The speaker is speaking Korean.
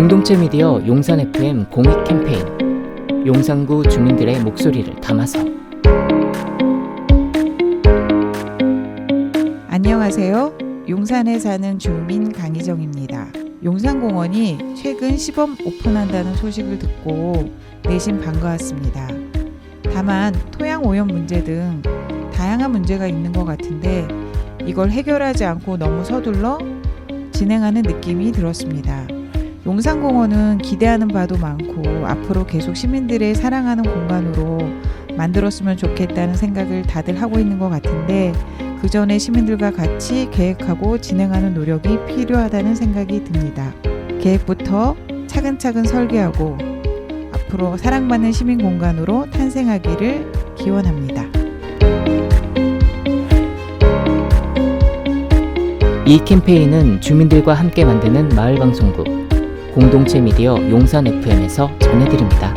공동체 미디어 용산 FM 공익 캠페인 용산구 주민들의 목소리를 담아서 안녕하세요. 용산에 사는 주민 강희정입니다. 용산공원이 최근 시범 오픈한다는 소식을 듣고 내심 반가웠습니다. 다만 토양 오염 문제 등 다양한 문제가 있는 것 같은데 이걸 해결하지 않고 너무 서둘러 진행하는 느낌이 들었습니다. 용산공원은 기대하는 바도 많고 앞으로 계속 시민들의 사랑하는 공간으로 만들었으면 좋겠다는 생각을 다들 하고 있는 것 같은데 그 전에 시민들과 같이 계획하고 진행하는 노력이 필요하다는 생각이 듭니다. 계획부터 차근차근 설계하고 앞으로 사랑받는 시민 공간으로 탄생하기를 기원합니다. 이 캠페인은 주민들과 함께 만드는 마을 방송국 공동체 미디어 용산 FM에서 전해드립니다.